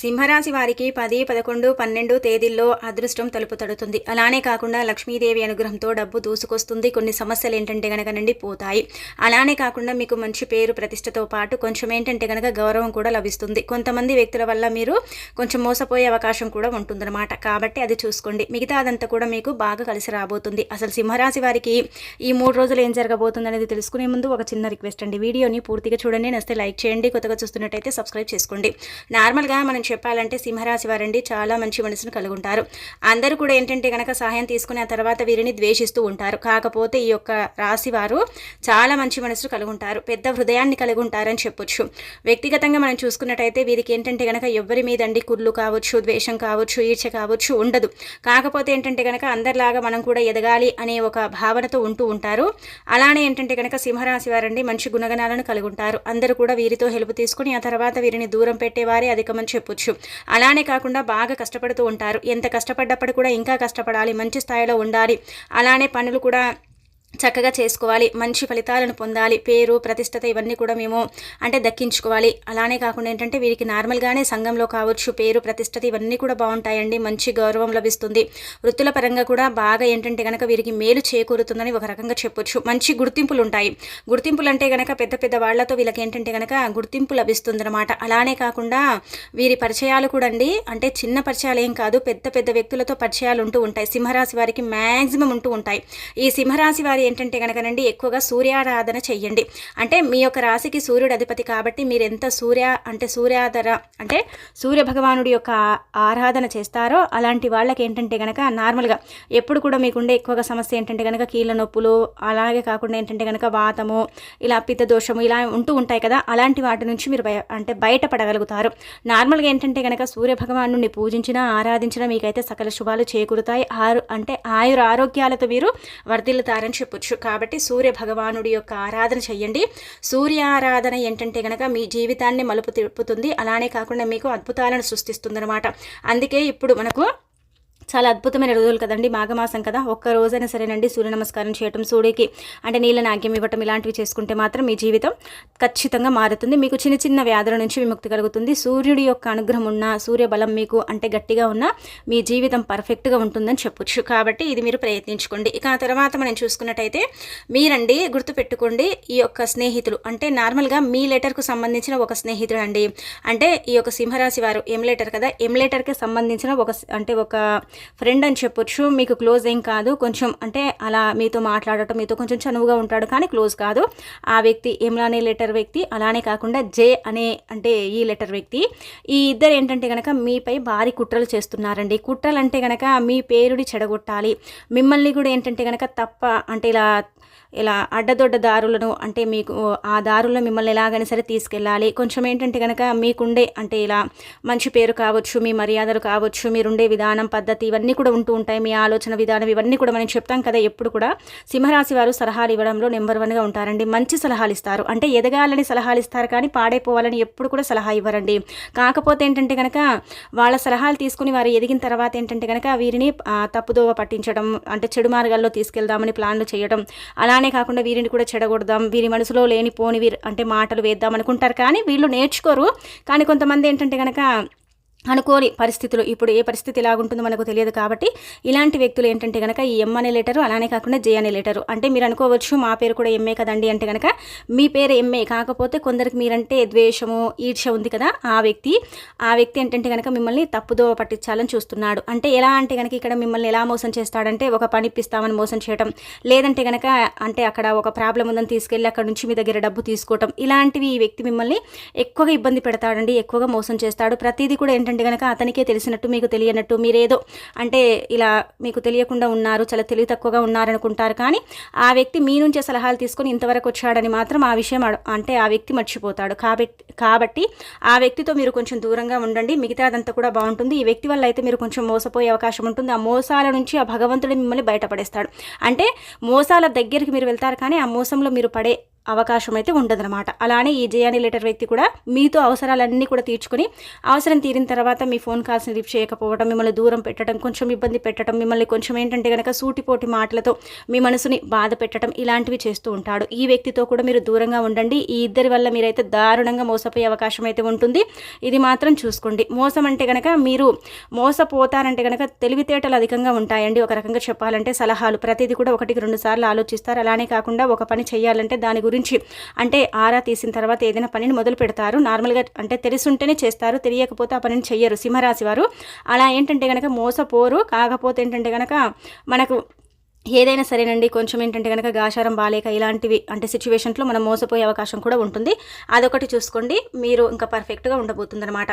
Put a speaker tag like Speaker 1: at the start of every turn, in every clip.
Speaker 1: సింహరాశి వారికి పది పదకొండు పన్నెండు తేదీల్లో అదృష్టం తలుపు తడుతుంది అలానే కాకుండా లక్ష్మీదేవి అనుగ్రహంతో డబ్బు దూసుకొస్తుంది. కొన్ని సమస్యలు ఏంటంటే గనక నుండి పోతాయి. అలానే కాకుండా మీకు మంచి పేరు ప్రతిష్టతో పాటు కొంచెం ఏంటంటే గనక గౌరవం కూడా లభిస్తుంది. కొంతమంది వ్యక్తుల వల్ల మీరు కొంచెం మోసపోయే అవకాశం కూడా ఉంటుందన్నమాట. కాబట్టి అది చూసుకోండి. మిగతా అదంతా కూడా మీకు బాగా కలిసి రాబోతుంది. అసలు సింహరాశి వారికి ఈ మూడు రోజులు ఏం జరగబోతుంది అనేది తెలుసుకునే ముందు ఒక చిన్న రిక్వెస్ట్ అండి. వీడియోని పూర్తిగా చూడండి. నస్తే లైక్ చేయండి. కొత్తగా చూస్తున్నట్టయితే సబ్స్క్రైబ్ చేసుకోండి. నార్మల్గా మనం చెప్పాలంటే సింహరాశి వారండి. చాలా మంచి మనసును కలుగుంటారు. అందరూ కూడా ఏంటంటే కనుక సహాయం తీసుకుని ఆ తర్వాత వీరిని ద్వేషిస్తూ ఉంటారు. కాకపోతే ఈ యొక్క రాశి వారు చాలా మంచి మనసును కలుగుంటారు. పెద్ద హృదయాన్ని కలుగుంటారని చెప్పొచ్చు. వ్యక్తిగతంగా మనం చూసుకున్నట్టయితే వీరికి ఏంటంటే కనుక ఎవరి మీదండి కుళ్ళు కావచ్చు ద్వేషం కావచ్చు ఈర్చ కావచ్చు ఉండదు. కాకపోతే ఏంటంటే కనుక అందరిలాగా మనం కూడా ఎదగాలి అనే ఒక భావనతో ఉంటూ ఉంటారు. అలానే ఏంటంటే కనుక సింహరాశి వారండి మంచి గుణగణాలను కలుగుంటారు. అందరూ కూడా వీరితో హెల్ప్ తీసుకుని ఆ తర్వాత వీరిని దూరం పెట్టేవారే అధికమని చెప్పొచ్చు. అలానే కాకుండా బాగా కష్టపడుతూ ఉంటారు. ఎంత కష్టపడ్డప్పుడు కూడా ఇంకా కష్టపడాలి. మంచి స్థాయిలో ఉండాలి. అలానే పనులు కూడా చక్కగా చేసుకోవాలి మంచి ఫలితాలను పొందాలి. పేరు ప్రతిష్టత ఇవన్నీ కూడా మేము అంటే దక్కించుకోవాలి. అలానే కాకుండా ఏంటంటే వీరికి నార్మల్గానే సంఘంలో కావచ్చు పేరు ప్రతిష్టత ఇవన్నీ కూడా బాగుంటాయండి. మంచి గౌరవం లభిస్తుంది. వృత్తుల పరంగా కూడా బాగా ఏంటంటే కనుక వీరికి మేలు చేకూరుతుందని ఒక రకంగా చెప్పొచ్చు. మంచి గుర్తింపులు ఉంటాయి. గుర్తింపులు అంటే కనుక పెద్ద పెద్ద వాళ్ళతో వీళ్ళకి ఏంటంటే కనుక గుర్తింపు లభిస్తుందన్నమాట. అలానే కాకుండా వీరి పరిచయాలు కూడా అండి అంటే చిన్న పరిచయాలు ఏం కాదు పెద్ద పెద్ద వ్యక్తులతో పరిచయాలు ఉంటూ ఉంటాయి. సింహరాశి వారికి మ్యాక్సిమం ఉంటూ ఉంటాయి. ఈ సింహరాశి వారి ఏంటంటే కనుకనండి ఎక్కువగా సూర్యారాధన చెయ్యండి. అంటే మీ యొక్క రాశికి సూర్యుడు అధిపతి కాబట్టి మీరు ఎంత సూర్య అంటే సూర్యాధర అంటే సూర్య భగవానుడి యొక్క ఆరాధన చేస్తారో అలాంటి వాళ్ళకి ఏంటంటే కనుక నార్మల్గా ఎప్పుడు కూడా మీకుండే ఎక్కువగా సమస్య ఏంటంటే కనుక కీళ్ళ నొప్పులు అలాగే కాకుండా ఏంటంటే కనుక వాతము ఇలా పిత్త దోషము ఇలా ఉంటూ ఉంటాయి కదా అలాంటి వాటి నుంచి మీరు బయ అంటే బయటపడగలుగుతారు. నార్మల్గా ఏంటంటే కనుక సూర్య భగవాను పూజించినా ఆరాధించినా మీకైతే సకల శుభాలు చేకూరుతాయి. ఆరు అంటే ఆయుర ఆరోగ్యాలతో మీరు వర్ధిల్లుతారని చెప్పొచ్చు కాబట్టి సూర్య భగవానుడి యొక్క ఆరాధన చెయ్యండి. సూర్య ఆరాధన ఏంటంటే కనుక మీ జీవితాన్ని మలుపు తిప్పుతుంది. అలానే కాకుండా మీకు అద్భుతాలను సృష్టిస్తుంది అందుకే ఇప్పుడు మనకు చాలా అద్భుతమైన రోజులు కదండి మాఘమాసం కదా. ఒక్క రోజైనా సరేనండి సూర్య నమస్కారం చేయటం సూర్యుడికి అంటే నీళ్ళ నాగ్యం ఇవ్వటం ఇలాంటివి చేసుకుంటే మాత్రం మీ జీవితం ఖచ్చితంగా మారుతుంది. మీకు చిన్న చిన్న వ్యాధుల నుంచి విముక్తి కలుగుతుంది. సూర్యుడి యొక్క అనుగ్రహం ఉన్న సూర్య బలం మీకు అంటే గట్టిగా ఉన్న మీ జీవితం పర్ఫెక్ట్గా ఉంటుందని చెప్పొచ్చు. కాబట్టి ఇది మీరు ప్రయత్నించుకోండి. ఇక ఆ తర్వాత మనం చూసుకున్నట్టయితే మీరండి గుర్తుపెట్టుకోండి ఈ యొక్క స్నేహితులు. అంటే నార్మల్గా మీ లెటర్కు సంబంధించిన ఒక స్నేహితుడు అండి అంటే ఈ యొక్క సింహరాశి వారు ఎం లెటర్ కదా ఎం లెటర్కి సంబంధించిన ఒక అంటే ఒక ఫ్రెండ్ అని చెప్పొచ్చు. మీకు క్లోజ్ ఏం కాదు. కొంచెం అంటే అలా మీతో మాట్లాడటం మీతో కొంచెం చనువుగా ఉంటాడు కానీ క్లోజ్ కాదు. ఆ వ్యక్తి ఎమ్లా అనే లెటర్ వ్యక్తి అలానే కాకుండా జే అనే అంటే ఈ లెటర్ వ్యక్తి. ఈ ఇద్దరు ఏంటంటే కనుక మీపై భారీ కుట్రలు చేస్తున్నారండి. కుట్రలు అంటే కనుక మీ పేరుని చెడగొట్టాలి. మిమ్మల్ని కూడా ఏంటంటే కనుక తప్ప అంటే ఇలా ఇలా అడ్డదొడ్డ దారులను అంటే మీకు ఆ దారుల్లో మిమ్మల్ని ఎలాగైనా సరే తీసుకెళ్ళాలి. కొంచెం ఏంటంటే కనుక మీకుండే అంటే ఇలా మంచి పేరు కావచ్చు మీ మర్యాదలు కావచ్చు మీరుండే విధానం పద్ధతి ఇవన్నీ కూడా ఉంటూ ఉంటాయి. మీ ఆలోచన విధానం ఇవన్నీ కూడా మనం చెప్తాం కదా ఎప్పుడు కూడా. సింహరాశి వారు సలహాలు ఇవ్వడంలో నెంబర్ వన్గా ఉంటారండి. మంచి సలహాలు ఇస్తారు. అంటే ఎదగాలని సలహాలు ఇస్తారు కానీ పాడైపోవాలని ఎప్పుడు కూడా సలహా ఇవ్వరండి. కాకపోతే ఏంటంటే కనుక వాళ్ళ సలహాలు తీసుకుని వారు ఎదిగిన తర్వాత ఏంటంటే కనుక వీరిని తప్పుదోవ పట్టించడం అంటే చెడు మార్గాల్లో తీసుకెళ్దామని ప్లాన్లు చేయడం అలానే కాకుండా వీరిని కూడా చెడగొడదాం వీరి మనసులో లేని పోని వీరు అంటే మాటలు వేద్దాం అనుకుంటారు. కానీ వీళ్ళు నేర్చుకోరు. కానీ కొంతమంది ఏంటంటే కనుక అనుకోని పరిస్థితులు ఇప్పుడు ఏ పరిస్థితి ఎలాగుంటుందో మనకు తెలియదు కాబట్టి ఇలాంటి వ్యక్తులు ఏంటంటే కనుక ఈ ఎం అనే లెటరు అలానే కాకుండా జే అనే లెటరు. అంటే మీరు అనుకోవచ్చు మా పేరు కూడా ఎంఏ కదండి అంటే కనుక మీ పేరు ఎంఏ కాకపోతే కొందరికి మీరంటే ద్వేషము ఈర్ష ఉంది కదా ఆ వ్యక్తి. ఆ వ్యక్తి ఏంటంటే కనుక మిమ్మల్ని తప్పుదో పట్టించాలని చూస్తున్నాడు. అంటే ఎలా అంటే కనుక ఇక్కడ మిమ్మల్ని ఎలా మోసం చేస్తాడంటే ఒక పని ఇప్పిస్తామని మోసం చేయడం లేదంటే కనుక అంటే అక్కడ ఒక ప్రాబ్లం ఉందని తీసుకెళ్ళి అక్కడ నుంచి మీ దగ్గర డబ్బు తీసుకోవటం. ఇలాంటివి ఈ వ్యక్తి మిమ్మల్ని ఎక్కువగా ఇబ్బంది పెడతాడండి ఎక్కువగా మోసం చేస్తాడు. ప్రతిదీ కూడా ఏంటంటే ఏంటంటే కనుక అతనికే తెలిసినట్టు మీకు తెలియనట్టు మీరేదో అంటే ఇలా మీకు తెలియకుండా ఉన్నారు చాలా తెలివి తక్కువగా ఉన్నారనుకుంటారు. కానీ ఆ వ్యక్తి మీ నుంచే సలహాలు తీసుకొని ఇంతవరకు వచ్చాడని మాత్రం ఆ విషయం అంటే ఆ వ్యక్తి మర్చిపోతాడు. కాబట్టి కాబట్టి ఆ వ్యక్తితో మీరు కొంచెం దూరంగా ఉండండి. మిగతాదంతా కూడా బాగుంటుంది. ఈ వ్యక్తి వల్ల అయితే మీరు కొంచెం మోసపోయే అవకాశం ఉంటుంది. ఆ మోసాల నుంచి ఆ భగవంతుడు మిమ్మల్ని బయటపడేస్తాడు. అంటే మోసాల దగ్గరికి మీరు వెళ్తారు కానీ ఆ మోసంలో మీరు పడే అవకాశం అయితే ఉండదన్నమాట. అలానే ఈ జయాని లెటర్ వ్యక్తి కూడా మీతో అవసరాలన్నీ కూడా తీర్చుకొని అవసరం తీరిన తర్వాత మీ ఫోన్ కాల్స్ని లిఫ్ట్ చేయకపోవడం మిమ్మల్ని దూరం పెట్టడం కొంచెం ఇబ్బంది పెట్టడం మిమ్మల్ని కొంచెం ఏంటంటే కనుక సూటిపోటి మాటలతో మీ మనసుని బాధ పెట్టడం ఇలాంటివి చేస్తూ ఉంటాడు. ఈ వ్యక్తితో కూడా మీరు దూరంగా ఉండండి. ఈ ఇద్దరి వల్ల మీరైతే దారుణంగా మోసపోయే అవకాశం అయితే ఉంటుంది. ఇది మాత్రం చూసుకోండి. మోసం అంటే కనుక మీరు మోసపోతారంటే కనుక తెలివితేటలు అధికంగా ఉంటాయండి. ఒక రకంగా చెప్పాలంటే సలహాలు. ప్రతిదీ కూడా ఒకటికి రెండు సార్లు ఆలోచిస్తారు. అలానే కాకుండా ఒక పని చేయాలంటే దాని గురించి అంటే ఆరా తీసిన తర్వాత ఏదైనా పనిని మొదలు పెడతారు. నార్మల్గా అంటే తెలుసుంటేనే చేస్తారు. తెలియకపోతే ఆ పనిని చెయ్యరు సింహరాశి వారు. అలా ఏంటంటే కనుక మోసపోరు. కాకపోతే ఏంటంటే కనుక మనకు ఏదైనా సరేనండి కొంచెం ఏంటంటే కనుక గాశారం బాలేక ఇలాంటివి అంటే సిచ్యువేషన్స్లో మనం మోసపోయే అవకాశం కూడా ఉంటుంది. అదొకటి చూసుకోండి మీరు ఇంకా పర్ఫెక్ట్గా ఉండబోతుంది అనమాట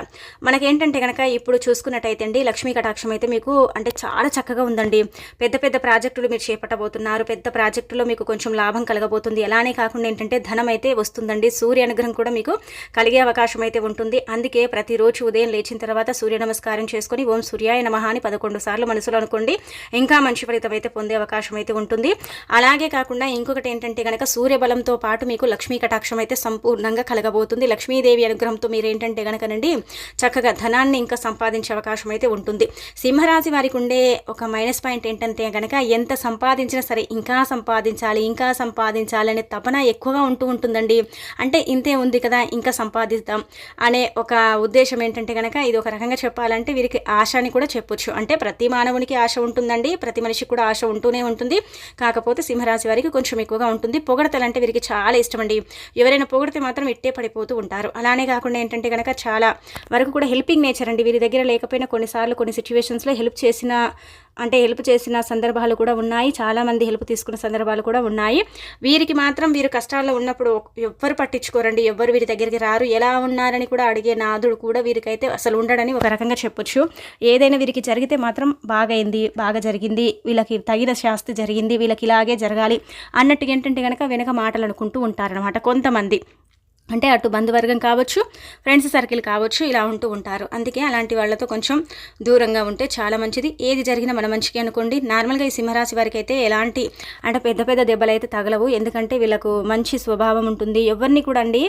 Speaker 1: మనకేంటంటే కనుక ఇప్పుడు చూసుకున్నట్టయితే అండి లక్ష్మీ కటాక్షం అయితే మీకు అంటే చాలా చక్కగా ఉందండి. పెద్ద పెద్ద ప్రాజెక్టులు మీరు చేపట్టబోతున్నారు పెద్ద ప్రాజెక్టులో మీకు కొంచెం లాభం కలగబోతుంది. అలానే కాకుండా ఏంటంటే ధనం అయితే వస్తుందండి. సూర్య అనుగ్రహం కూడా మీకు కలిగే అవకాశం అయితే ఉంటుంది. అందుకే ప్రతిరోజు ఉదయం లేచిన తర్వాత సూర్య నమస్కారం చేసుకొని ఓం సూర్యాయ నమహాని అని పదకొండు సార్లు మనసులో అనుకోండి ఇంకా మంచి ఫలితం అయితే పొందే అవకాశం అయితే ఉంటుంది. అలాగే కాకుండా ఇంకొకటి ఏంటంటే కనుక సూర్యబలంతో పాటు మీకు లక్ష్మీ కటాక్షం అయితే సంపూర్ణంగా కలగబోతుంది. లక్ష్మీదేవి అనుగ్రహంతో మీరు ఏంటంటే కనుకనండి చక్కగా ధనాన్ని ఇంకా సంపాదించే అవకాశం అయితే ఉంటుంది. సింహరాశి వారికి ఉండే ఒక మైనస్ పాయింట్ ఏంటంటే కనుక ఎంత సంపాదించినా సరే ఇంకా సంపాదించాలి ఇంకా సంపాదించాలి అనే తపన ఎక్కువగా ఉంటూ ఉంటుందండి. అంటే ఇంతే ఉంది కదా ఇంకా సంపాదిద్దాం అనే ఒక ఉద్దేశం ఏంటంటే కనుక ఇది ఒక రకంగా చెప్పాలంటే వీరికి ఆశ అని కూడా చెప్పొచ్చు. అంటే ప్రతి మానవునికి ఆశ ఉంటుందండి ప్రతి మనిషికి కూడా ఆశ ఉంటూనే ఉంటుంది. కాకపోతే సింహరాశి వారికి కొంచెం ఎక్కువగా ఉంటుంది. పొగడతలంటే వీరికి చాలా ఇష్టం అండి ఎవరైనా పొగిడితే మాత్రం ఇట్టే పడిపోతూ ఉంటారు. అలానే కాకుండా ఏంటంటే కనుక చాలా వరకు కూడా హెల్పింగ్ నేచర్ అండి. వీరి దగ్గర లేకపోయినా కొన్నిసార్లు కొన్ని సిచ్యువేషన్స్లో హెల్ప్ చేసిన అంటే హెల్ప్ చేసిన సందర్భాలు కూడా ఉన్నాయి. చాలామంది హెల్ప్ తీసుకున్న సందర్భాలు కూడా ఉన్నాయి. వీరికి మాత్రం వీరు కష్టాల్లో ఉన్నప్పుడు ఎవ్వరు పట్టించుకోరండి. ఎవ్వరు వీరి దగ్గరికి రారు. ఎలా ఉన్నారని కూడా అడిగే నాదుడు కూడా వీరికైతే అసలు ఉండడని ఒక రకంగా చెప్పొచ్చు. ఏదైనా వీరికి జరిగితే మాత్రం బాగైంది బాగా జరిగింది. వీళ్ళకి తగిన శాస్త్రం శాస్తి జరిగింది వీళ్ళకి ఇలాగే జరగాలి అన్నట్టుగా ఏంటంటే కనుక వెనక మాటలు అనుకుంటూ ఉంటారనమాట కొంతమంది. అంటే అటు బంధువర్గం కావచ్చు ఫ్రెండ్స్ సర్కిల్ కావచ్చు ఇలా ఉంటూ ఉంటారు. అందుకే అలాంటి వాళ్ళతో కొంచెం దూరంగా ఉంటే చాలా మంచిది. ఏది జరిగినా మన మంచికి అనుకోండి. నార్మల్గా ఈ సింహరాశి వారికి అయితే ఎలాంటి అంటే పెద్ద పెద్ద దెబ్బలు అయితే తగలవు. ఎందుకంటే వీళ్ళకు మంచి స్వభావం ఉంటుంది. ఎవరిని కూడా అండి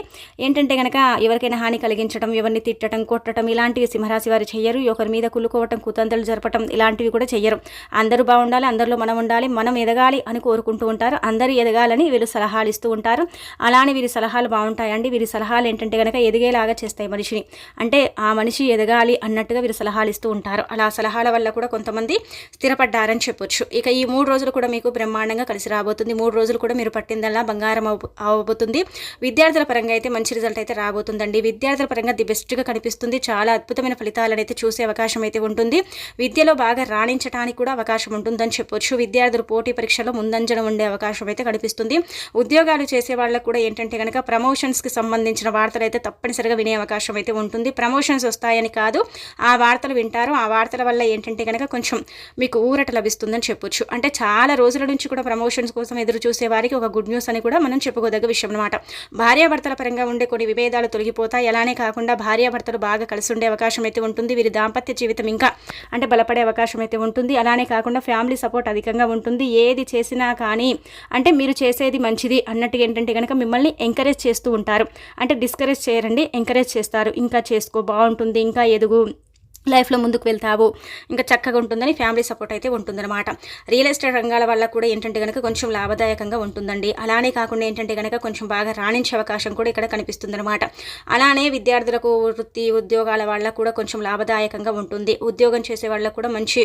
Speaker 1: ఏంటంటే కనుక ఎవరికైనా హాని కలిగించడం ఎవరిని తిట్టడం కొట్టడం ఇలాంటివి సింహరాశి వారు చెయ్యరు. ఒకరి మీద కులుకోవటం కుతంత్రలు జరపటం ఇలాంటివి కూడా చెయ్యరు. అందరూ బాగుండాలి అందరిలో మనం ఉండాలి మనం ఎదగాలి అని కోరుకుంటూ ఉంటారు. అందరూ ఎదగాలని వీళ్ళు సలహాలు ఇస్తూ ఉంటారు. అలానే వీరి సలహాలు బాగుంటాయండి. వీరి సలహాలు ఏంటంటే కనుక ఎదిగేలాగా చేస్తాయి మనిషిని. అంటే ఆ మనిషి ఎదగాలి అన్నట్టుగా వీరు సలహాలు ఇస్తూ ఉంటారు. అలా సలహాల వల్ల కూడా కొంతమంది స్థిరపడ్డారని చెప్పొచ్చు. ఇక ఈ మూడు రోజులు కూడా మీకు బ్రహ్మాండంగా కలిసి రాబోతుంది. మూడు రోజులు కూడా మీరు పట్టిందల్లా బంగారం అవబోతుంది. విద్యార్థుల పరంగా అయితే మంచి రిజల్ట్ అయితే రాబోతుందండి. విద్యార్థుల పరంగా ది బెస్ట్గా కనిపిస్తుంది. చాలా అద్భుతమైన ఫలితాలను అయితే చూసే అవకాశం అయితే ఉంటుంది. విద్యలో బాగా రాణించడానికి కూడా అవకాశం ఉంటుందని చెప్పొచ్చు. విద్యార్థులు పోటీ పరీక్షలో ముందంజన ఉండే అవకాశం అయితే కనిపిస్తుంది. ఉద్యోగాలు చేసే వాళ్ళకు కూడా ఏంటంటే కనుక ప్రమోషన్స్కి సంబంధించిన వార్తలు అయితే తప్పనిసరిగా వినే అవకాశం అయితే ఉంటుంది. ప్రమోషన్స్ వస్తాయని కాదు ఆ వార్తలు వింటారు. ఆ వార్తల వల్ల ఏంటంటే కనుక కొంచెం మీకు ఊరట లభిస్తుందని చెప్పొచ్చు. అంటే చాలా రోజుల నుంచి కూడా ప్రమోషన్స్ కోసం ఎదురు చూసే వారికి ఒక గుడ్ న్యూస్ అని కూడా మనం చెప్పుకోదగ్గ విషయం అనమాట భార్యాభర్తల పరంగా ఉండే కొన్ని విభేదాలు తొలగిపోతాయి. అలానే కాకుండా భార్యాభర్తలు బాగా కలిసి ఉండే అవకాశం అయితే ఉంటుంది. వీరి దాంపత్య జీవితం ఇంకా అంటే బలపడే అవకాశం అయితే ఉంటుంది. అలానే కాకుండా ఫ్యామిలీ సపోర్ట్ అధికంగా ఉంటుంది. ఏది చేసినా కానీ అంటే మీరు చేసేది మంచిది అన్నట్టుగా ఏంటంటే కనుక మిమ్మల్ని ఎంకరేజ్ చేస్తూ ఉంటారు. అంటే డిస్కరేజ్ చేయరండి ఎంకరేజ్ చేస్తారు. ఇంకా చేసుకో బాగుంటుంది ఇంకా ఎదుగు లైఫ్లో ముందుకు వెళ్తావు. ఇంకా చక్కగా ఉంటుందని ఫ్యామిలీ సపోర్ట్ అయితే ఉంటుందన్నమాట. రియల్ ఎస్టేట్ రంగాల వల్ల కూడా ఏంటంటే కనుక కొంచెం లాభదాయకంగా ఉంటుందండి. అలానే కాకుండా ఏంటంటే కనుక కొంచెం బాగా రాణించే అవకాశం కూడా ఇక్కడ కనిపిస్తుందన్నమాట. అలానే విద్యార్థులకు వృత్తి ఉద్యోగాల వల్ల కూడా కొంచెం లాభదాయకంగా ఉంటుంది. ఉద్యోగం చేసే వాళ్ళకు కూడా మంచి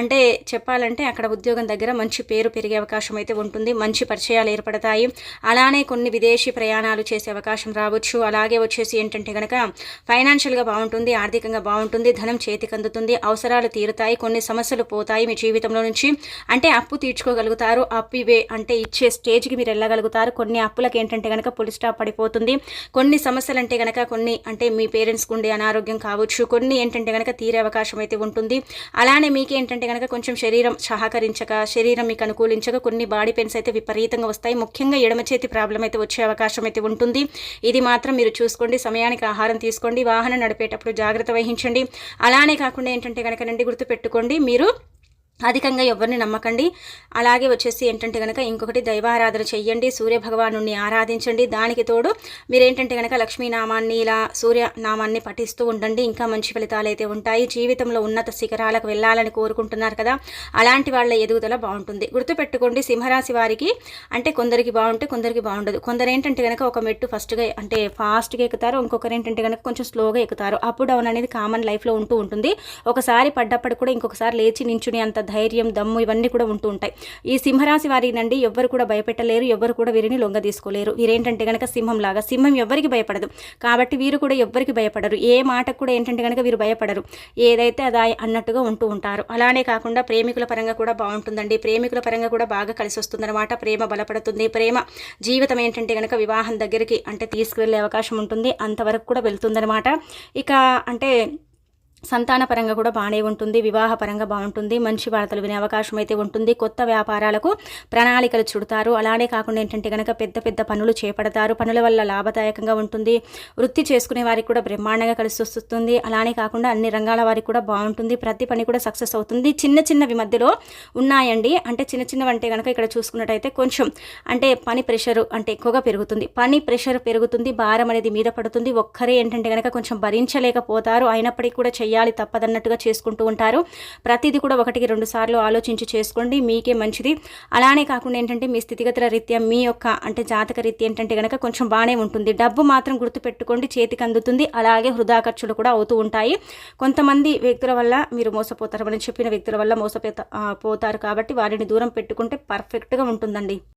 Speaker 1: అంటే చెప్పాలంటే అక్కడ ఉద్యోగం దగ్గర మంచి పేరు పెరిగే అవకాశం అయితే ఉంటుంది. మంచి పరిచయాలు ఏర్పడతాయి. అలానే కొన్ని విదేశీ ప్రయాణాలు చేసే అవకాశం రావచ్చు. అలాగే వచ్చేసి ఏంటంటే కనుక ఫైనాన్షియల్గా బాగుంటుంది ఆర్థికంగా బాగుంటుంది ధనం చేతికి అందుతుంది అవసరాలు తీరుతాయి కొన్ని సమస్యలు పోతాయి మీ జీవితంలో నుంచి. అంటే అప్పు తీర్చుకోగలుగుతారు అప్పు ఇవే అంటే ఇచ్చే స్టేజ్కి మీరు వెళ్ళగలుగుతారు. కొన్ని అప్పులకు ఏంటంటే కనుక పులి స్టాప్ పడిపోతుంది. కొన్ని సమస్యలు అంటే కనుక కొన్ని అంటే మీ పేరెంట్స్కి ఉండే అనారోగ్యం కావచ్చు. కొన్ని ఏంటంటే కనుక తీరే అవకాశం అయితే ఉంటుంది. అలానే మీకు ఏంటంటే కనుక కొంచెం శరీరం సహకరించక శరీరం మీకు అనుకూలించక కొన్ని బాడీ పెయిన్స్ అయితే విపరీతంగా వస్తాయి. ముఖ్యంగా ఎడమ చేతి ప్రాబ్లం అయితే వచ్చే అవకాశం అయితే ఉంటుంది. ఇది మాత్రం మీరు చూసుకోండి. సమయానికి ఆహారం తీసుకోండి. వాహనం నడిపేటప్పుడు జాగ్రత్త వహించండి. అలానే కాకుండా ఏంటంటే కనుక నండి గుర్తుపెట్టుకోండి మీరు అధికంగా ఎవరిని నమ్మకండి. అలాగే వచ్చేసి ఏంటంటే కనుక ఇంకొకటి దైవారాధన చెయ్యండి సూర్యభగవాను ఆరాధించండి. దానికి తోడు మీరేంటంటే కనుక లక్ష్మీనామాన్ని ఇలా సూర్యనామాన్ని పఠిస్తూ ఉండండి. ఇంకా మంచి ఫలితాలు అయితే ఉంటాయి. జీవితంలో ఉన్నత శిఖరాలకు వెళ్ళాలని కోరుకుంటున్నారు కదా అలాంటి వాళ్ళ ఎదుగుదల బాగుంటుంది. గుర్తుపెట్టుకోండి సింహరాశి వారికి అంటే కొందరికి బాగుంటే కొందరికి బాగుండదు. కొందరు ఏంటంటే కనుక ఒక మెట్టు ఫస్ట్గా అంటే ఫాస్ట్గా ఎక్కుతారు ఇంకొకరు ఏంటంటే కనుక కొంచెం స్లోగా ఎక్కుతారు. అప్ డౌన్ అనేది కామన్ లైఫ్లో ఉంటూ ఉంటుంది. ఒకసారి పడ్డప్పుడు కూడా ఇంకొకసారి లేచి నించుని అంత ధైర్యం దమ్ము ఇవన్నీ కూడా ఉంటూ ఉంటాయి. ఈ సింహరాశి వారి నుండి ఎవ్వరు కూడా భయపెట్టలేరు ఎవ్వరు కూడా వీరిని లొంగ తీసుకోలేరు. వీరేంటంటే కనుక సింహం లాగా సింహం ఎవరికి భయపడదు. కాబట్టి వీరు కూడా ఎవ్వరికి భయపడరు. ఏ మాటకు కూడా ఏంటంటే కనుక వీరు భయపడరు. ఏదైతే అదా అన్నట్టుగా ఉంటూ ఉంటారు. అలానే కాకుండా ప్రేమికుల పరంగా కూడా బాగుంటుందండి. ప్రేమికుల పరంగా కూడా బాగా కలిసి వస్తుందన్నమాట. ప్రేమ బలపడుతుంది. ప్రేమ జీవితం ఏంటంటే కనుక వివాహం దగ్గరికి అంటే తీసుకువెళ్ళే అవకాశం ఉంటుంది. అంతవరకు కూడా వెళ్తుందనమాట ఇక అంటే సంతానపరంగా కూడా బాగానే ఉంటుంది వివాహపరంగా బాగుంటుంది మంచి వార్తలు వినే అవకాశం అయితే ఉంటుంది. కొత్త వ్యాపారాలకు ప్రణాళికలు చుడతారు. అలానే కాకుండా ఏంటంటే కనుక పెద్ద పెద్ద పనులు చేపడతారు. పనుల వల్ల లాభదాయకంగా ఉంటుంది. వృత్తి చేసుకునే వారికి కూడా బ్రహ్మాండంగా కలిసి వస్తుంది. అలానే కాకుండా అన్ని రంగాల వారికి కూడా బాగుంటుంది. ప్రతి పని కూడా సక్సెస్ అవుతుంది. చిన్న చిన్నవి మధ్యలో ఉన్నాయండి. అంటే చిన్న చిన్నవి అంటే కనుక ఇక్కడ చూసుకున్నట్టయితే కొంచెం అంటే పని ప్రెషర్ అంటే ఎక్కువగా పెరుగుతుంది. పని ప్రెషర్ పెరుగుతుంది. భారం అనేది మీద పడుతుంది. ఒక్కరే ఏంటంటే కనుక కొంచెం భరించలేకపోతారు. అయినప్పటికీ కూడా చెయ్యి చేయాలి తప్పదన్నట్టుగా చేసుకుంటూ ఉంటారు. ప్రతిదీ కూడా ఒకటికి రెండు సార్లు ఆలోచించి చేసుకోండి మీకే మంచిది. అలానే కాకుండా ఏంటంటే మీ స్థితిగతుల రీత్యా మీ యొక్క అంటే జాతక రీత్యా ఏంటంటే కనుక కొంచెం బాగానే ఉంటుంది. డబ్బు మాత్రం గుర్తుపెట్టుకోండి చేతికి అందుతుంది అలాగే వృధా ఖర్చులు కూడా అవుతూ ఉంటాయి. కొంతమంది వ్యక్తుల వల్ల మీరు మోసపోతారు. మనం చెప్పిన వ్యక్తుల వల్ల మోసపోతా పోతారు కాబట్టి వారిని దూరం పెట్టుకుంటే పర్ఫెక్ట్గా ఉంటుందండి.